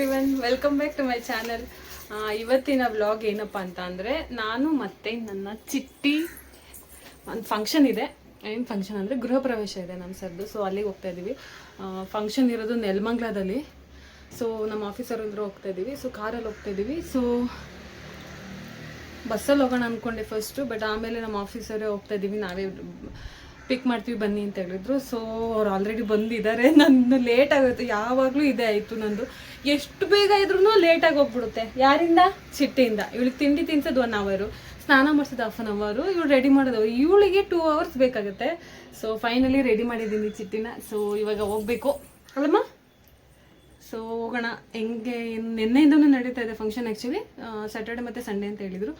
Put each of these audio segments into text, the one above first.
Everyone welcome back to my channel ಇವತ್ತಿನ vlog ಏನಪ್ಪ ಅಂತ ಅಂದರೆ ನಾನು ಮತ್ತೆ ನನ್ನ ಚಿಟ್ಟಿ ಒಂದು ಫಂಕ್ಷನ್ ಇದೆ. ಏನು ಫಂಕ್ಷನ್ ಅಂದರೆ ಗೃಹ ಪ್ರವೇಶ ಇದೆ ನಮ್ಮ ಸರ್ದು. ಸೊ ಅಲ್ಲಿಗೆ ಹೋಗ್ತಾ ಇದ್ದೀವಿ ಫಂಕ್ಷನ್ ಇರೋದು ನೆಲಮಂಗ್ಲದಲ್ಲಿ. ಸೊ ನಮ್ಮ ಆಫೀಸರ್ ಎಲ್ಲರೂ ಹೋಗ್ತಾ ಇದ್ದೀವಿ ಸೊ ಕಾರಲ್ಲಿ ಹೋಗ್ತಾ ಇದ್ದೀವಿ ಸೊ ಬಸ್ಸಲ್ಲಿ ಹೋಗೋಣ ಅಂದ್ಕೊಂಡೆ ಫಸ್ಟು ಬಟ್ ಆಮೇಲೆ ನಮ್ಮ ಆಫೀಸರೇ ಹೋಗ್ತಾ ಇದ್ದೀವಿ ನಾವೇ ಪಿಕ್ ಮಾಡ್ತೀವಿ, ಬನ್ನಿ ಅಂತ ಹೇಳಿದ್ರು. ಸೊ ಅವ್ರು ಆಲ್ರೆಡಿ ಬಂದಿದ್ದಾರೆ. ನಂದು ಲೇಟ್ ಆಗುತ್ತೆ ಯಾವಾಗಲೂ ಇದೇ ಆಯಿತು ನಂದು. ಎಷ್ಟು ಬೇಗ ಇದ್ರೂ ಲೇಟಾಗಿ ಹೋಗ್ಬಿಡುತ್ತೆ. ಯಾರಿಂದ? ಚಿಟ್ಟೆಯಿಂದ. ಇವಳಿಗೆ ತಿಂಡಿ ತಿನ್ಸೋದು ಒನ್ ಅವರು ಸ್ನಾನ ಮಾಡಿಸೋದು ಹಾಫ್ ಅನ್ ಅವರು ಇವಳು ರೆಡಿ ಮಾಡೋದು. ಇವಳಿಗೆ ಟೂ ಅವರ್ಸ್ ಬೇಕಾಗುತ್ತೆ. ಸೊ ಫೈನಲಿ ರೆಡಿ ಮಾಡಿದ್ದೀನಿ ಚಿಟ್ಟಿನ. ಸೊ ಇವಾಗ ಹೋಗ್ಬೇಕು. ಅಲ್ಲಮ್ಮ? ಸೊ ಹೋಗೋಣ. ಹೆಂಗೆ, ನಿನ್ನೆಯಿಂದನೂ ನಡೀತಾ ಇದೆ ಫಂಕ್ಷನ್ ಆ್ಯಕ್ಚುಲಿ ಸ್ಯಾಟರ್ಡೆ ಮತ್ತು ಸಂಡೇ ಅಂತ ಹೇಳಿದರು.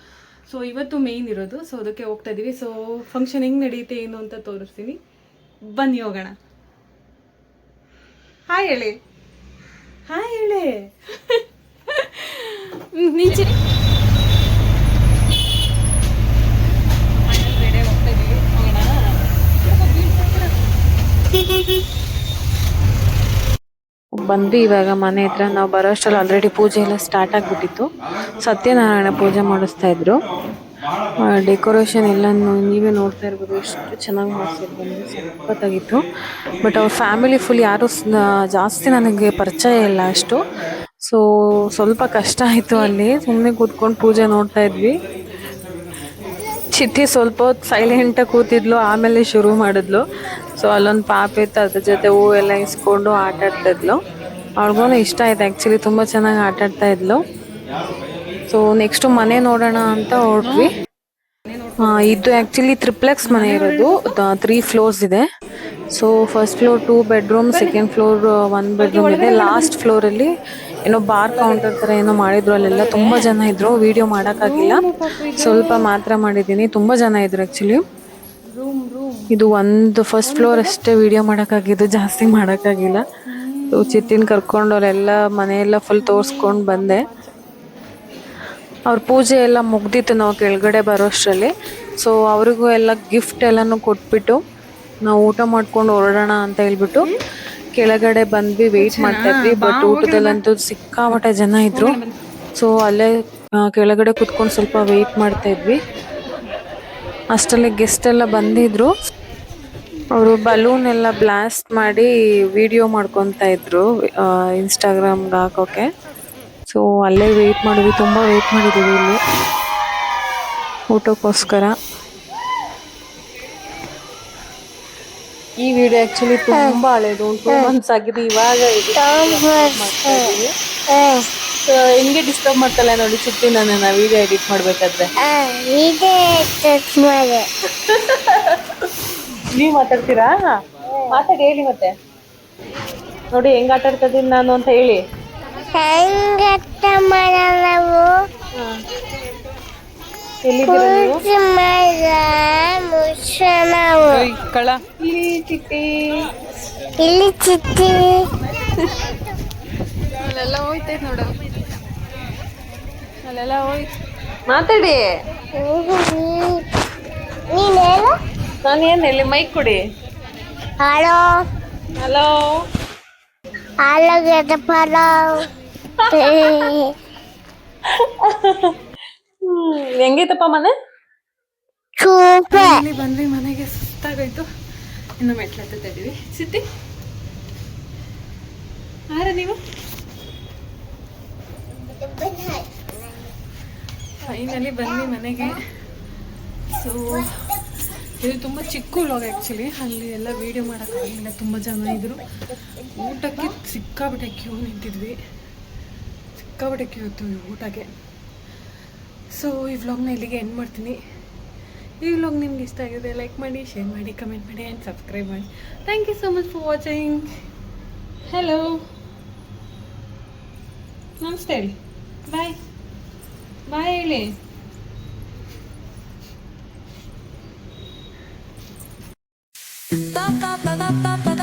ಸೊ ಇವತ್ತು ಮೇಯ್ನ್ ಇರೋದು. ಸೊ ಅದಕ್ಕೆ ಹೋಗ್ತಾ ಇದ್ದೀವಿ ಸೊ ಫಂಕ್ಷನ್ ಹೆಂಗೆ ನಡೆಯುತ್ತೆ ಏನು ಅಂತ ತೋರಿಸ್ತೀನಿ. ಬನ್ನಿ ಹೋಗೋಣ. ಹಾಯ್ ಹೇಳಿ ಹಾಯ್ ಹೇಳಿ ನಿಂಚೆ ಹೋಗ್ತಾ ಇದ್ದೀವಿ ಬಂದ್ವಿ ಇವಾಗ ಮನೆ ಹತ್ರ ನಾವು ಬರೋ ಅಷ್ಟರಲ್ಲಿ ಆಲ್ರೆಡಿ ಪೂಜೆ ಎಲ್ಲ ಸ್ಟಾರ್ಟ್ ಆಗಿಬಿಟ್ಟಿತ್ತು. ಸತ್ಯನಾರಾಯಣ ಪೂಜೆ ಮಾಡಿಸ್ತಾ ಇದ್ರು. ಡೆಕೋರೇಷನ್ ಎಲ್ಲ ನೀವೇ ನೋಡ್ತಾ ಇರ್ಬೋದು, ಎಷ್ಟು ಚೆನ್ನಾಗಿ ಮಾಡಿಸಿದ್ರು ಸಖತ್ತಾಗಿತ್ತು. ಬಟ್ ಅವ್ರ ಫ್ಯಾಮಿಲಿ ಫುಲ್ ಯಾರು ಜಾಸ್ತಿ ನನಗೆ ಪರಿಚಯ ಇಲ್ಲ ಅಷ್ಟು. ಸೊ ಸ್ವಲ್ಪ ಕಷ್ಟ ಆಯಿತು ಅಲ್ಲಿ. ಸುಮ್ಮನೆ ಕೂತ್ಕೊಂಡು ಪೂಜೆ ನೋಡ್ತಾ ಇದ್ವಿ. ಚಿಟ್ಟಿ ಸ್ವಲ್ಪ ಹೊತ್ತು ಸೈಲೆಂಟಾಗಿ ಕೂತಿದ್ಲು, ಆಮೇಲೆ ಶುರು ಮಾಡಿದ್ಲು. ಸೊ ಅಲ್ಲೊಂದು ಪಾಪ ಇತ್ತು ಅದ್ರ ಜೊತೆ ಹೂ ಎಲ್ಲ ಇಸ್ಕೊಂಡು ಆಟ ಆಡ್ತಾ ಇದ್ಲು. ಅವ್ಳಿಗೂ ಇಷ್ಟ ಆಯ್ತು ಆ್ಯಕ್ಚುಲಿ ತುಂಬ ಚೆನ್ನಾಗಿ ಆಟ ಆಡ್ತಾ ಇದ್ಲು. ಸೊ ನೆಕ್ಸ್ಟ್ ಮನೆ ನೋಡೋಣ ಅಂತ ಹೊರಟ್ವಿ. ಇದು ಆ್ಯಕ್ಚುಲಿ ತ್ರಿಪ್ಲೆಕ್ಸ್ ಮನೆ ಇರೋದು. ತ್ರೀ ಫ್ಲೋರ್ಸ್ ಇದೆ. So first floor two bedroom second floor one bedroom ಇದೆ. ಲಾಸ್ಟ್ ಫ್ಲೋರಲ್ಲಿ ಏನೋ ಬಾರ್ ಕೌಂಟರ್ ಥರ ಏನೋ ಮಾಡಿದ್ರು ಅಲ್ಲೆಲ್ಲ. ತುಂಬ ಜನ ಇದ್ರು. ವಿಡಿಯೋ ಮಾಡೋಕ್ಕಾಗಿಲ್ಲ. ಸ್ವಲ್ಪ ಮಾತ್ರ ಮಾಡಿದ್ದೀನಿ. ತುಂಬ ಜನ ಇದ್ರು ಆ್ಯಕ್ಚುಲಿ ಇದು ಒಂದು ಫಸ್ಟ್ ಫ್ಲೋರ್ ಅಷ್ಟೇ ವಿಡಿಯೋ ಮಾಡೋಕ್ಕಾಗಿದ್ದು. ಜಾಸ್ತಿ ಮಾಡೋಕ್ಕಾಗಿಲ್ಲ. ಚಿಟ್ಟಿನ ಕರ್ಕೊಂಡು ಅವರೆಲ್ಲ ಮನೆಯೆಲ್ಲ ಫುಲ್ ತೋರಿಸ್ಕೊಂಡು ಬಂದೆ. ಅವ್ರ ಪೂಜೆ ಎಲ್ಲ ಮುಗ್ದಿತ್ತು ನಾವು ಕೆಳಗಡೆ ಬರೋಷ್ಟರಲ್ಲಿ. ಸೊ ಅವ್ರಿಗೂ ಎಲ್ಲ ಗಿಫ್ಟ್ ಎಲ್ಲನೂ ಕೊಟ್ಬಿಟ್ಟು ನಾವು ಊಟ ಮಾಡ್ಕೊಂಡು ಹೊರಡೋಣ ಅಂತ ಹೇಳ್ಬಿಟ್ಟು ಕೆಳಗಡೆ ಬಂದ್ವಿ ವೆಯ್ಟ್ ಮಾಡ್ತಾ ಇದ್ವಿ. ಬಟ್ ಊಟದಲ್ಲಂತೂ ಸಿಕ್ಕಾಪಟ್ಟೆ ಜನ ಇದ್ರು. ಸೊ ಅಲ್ಲೇ ಕೆಳಗಡೆ ಕುತ್ಕೊಂಡು ಸ್ವಲ್ಪ ವೆಯ್ಟ್ ಮಾಡ್ತಾ ಇದ್ವಿ. ಅಷ್ಟರಲ್ಲಿ ಗೆಸ್ಟ್ ಎಲ್ಲ ಬಂದಿದ್ರು. ಅವರು ಬಲೂನ್ ಎಲ್ಲ ಬ್ಲಾಸ್ಟ್ ಮಾಡಿ ವಿಡಿಯೋ ಮಾಡ್ಕೊತಾ ಇದ್ರು ಇನ್ಸ್ಟಾಗ್ರಾಮ್ಗೆ ಹಾಕೋಕೆ. ಸೊ ಅಲ್ಲೇ ವೇಟ್ ಮಾಡಿದ್ವಿ ತುಂಬ ವೇಟ್ ಮಾಡಿದ್ದೀವಿ ಇಲ್ಲಿ. ಊಟಕ್ಕೋಸ್ಕರ. ಈ ವಿಡಿಯೋ ಆ್ಯಕ್ಚುಲಿ ತುಂಬ ಹಳೇದು ಒಂದು ಟೂ ಮಂತ್ಸ್ ಆಗಿದೆ ಇವಾಗ ಹೆಂಗೆ ಡಿಸ್ಟರ್ಬ್ ಮಾಡ್ತಲ್ಲ ನೋಡಿ ಚಿಟ್ಟಿ ನನ್ನ ವಿಡಿಯೋ ಎಡಿಟ್ ಮಾಡ್ಬೇಕಾದ್ರೆ. ನೀವ್ ಮಾತಾಡ್ತೀರಾ? ಮಾತಾಡಿ ಹೇಳಿ ಮತ್ತೆ. ನೋಡಿ ಹೆಂಗ್ ಆಟ ಆಡ್ತಾ ಇದೀನಿ ನಾನು ಅಂತ ಹೇಳಿ. ಹೆಂಗಟ್ಟ ಮಾಡಲ್ಲವು ಎಲ್ಲಿದ್ದೀರಾ ನೀವು? ಮುಷಣವು ಕಳ ಇಲ್ಲಿ ಚಿಟ್ಟಿ. ಇಲ್ಲಿ ಚಿಟ್ಟಿ. ಅಲ್ಲೆಲ್ಲ ಹೋಯ್ತೈತ್ ನೋಡ. ಅಲ್ಲೆಲ್ಲ ಹೋಯ್ತು ಮಾತಾಡಿ. ನೀನ್ ಹೇಳು ನಾನು ಏನ್ ಹೇಳಿ ಮೈಕ್ ಕೊಡಿ ಹಲೋ ಹಲೋ ಆಲೂಗಡ್ಡೆ ಪಲಾವ್ ಹೆಂಗೈತಪ್ಪ ಮನೆ? ಸೂಪರ್ ಇಲ್ಲಿ ಬಂದ್ವಿ ಮನೆಗೆ ಸುಸ್ತಾಗೋಯ್ತು. ಇನ್ನು ಮೆಟ್ಲು ಹತ್ತುತ್ತಾ ಇದೀವಿ ಸಿದ್ದಿ? ಯಾರ ನೀವು? ಫೈನಲಿ ಬಂದ್ವಿ ಮನೆಗೆ. ಸೊ ಇದು ತುಂಬ ಚಿಕ್ಕ ವ್ಲಾಗ್ ಆ್ಯಕ್ಚುಲಿ ಅಲ್ಲಿ ಎಲ್ಲ ವೀಡಿಯೋ ಮಾಡೋಕ್ಕಾಗಲಿಲ್ಲ ತುಂಬ ಜನ ಇದ್ದರು ಊಟಕ್ಕೆ ಸಿಕ್ಕಾಬಿಟ್ಟೆ ಕ್ಯೂ ನಿಂತಿದ್ವಿ. ಸಿಕ್ಕಾಬಿಟ್ಟೆ ಕ್ಯೂ ಇತ್ತು ಊಟಕ್ಕೆ. ಸೊ ಈ ವ್ಲಾಗ್ನ ಇಲ್ಲಿಗೆ ಎಂಡ್ ಮಾಡ್ತೀನಿ. ಈ ವ್ಲಾಗ್ ನಿಮ್ಗೆ ಇಷ್ಟ ಆಗಿದೆ ಲೈಕ್ ಮಾಡಿ ಶೇರ್ ಮಾಡಿ ಕಮೆಂಟ್ ಮಾಡಿ ಆ್ಯಂಡ್ ಸಬ್ಸ್ಕ್ರೈಬ್ ಮಾಡಿ. Thank you so much for watching hello ನಮಸ್ತೆ ಹೇಳಿ. ಬಾಯ್ ಬಾಯ್ ಹೇಳಿ. Ba ba ba ba ba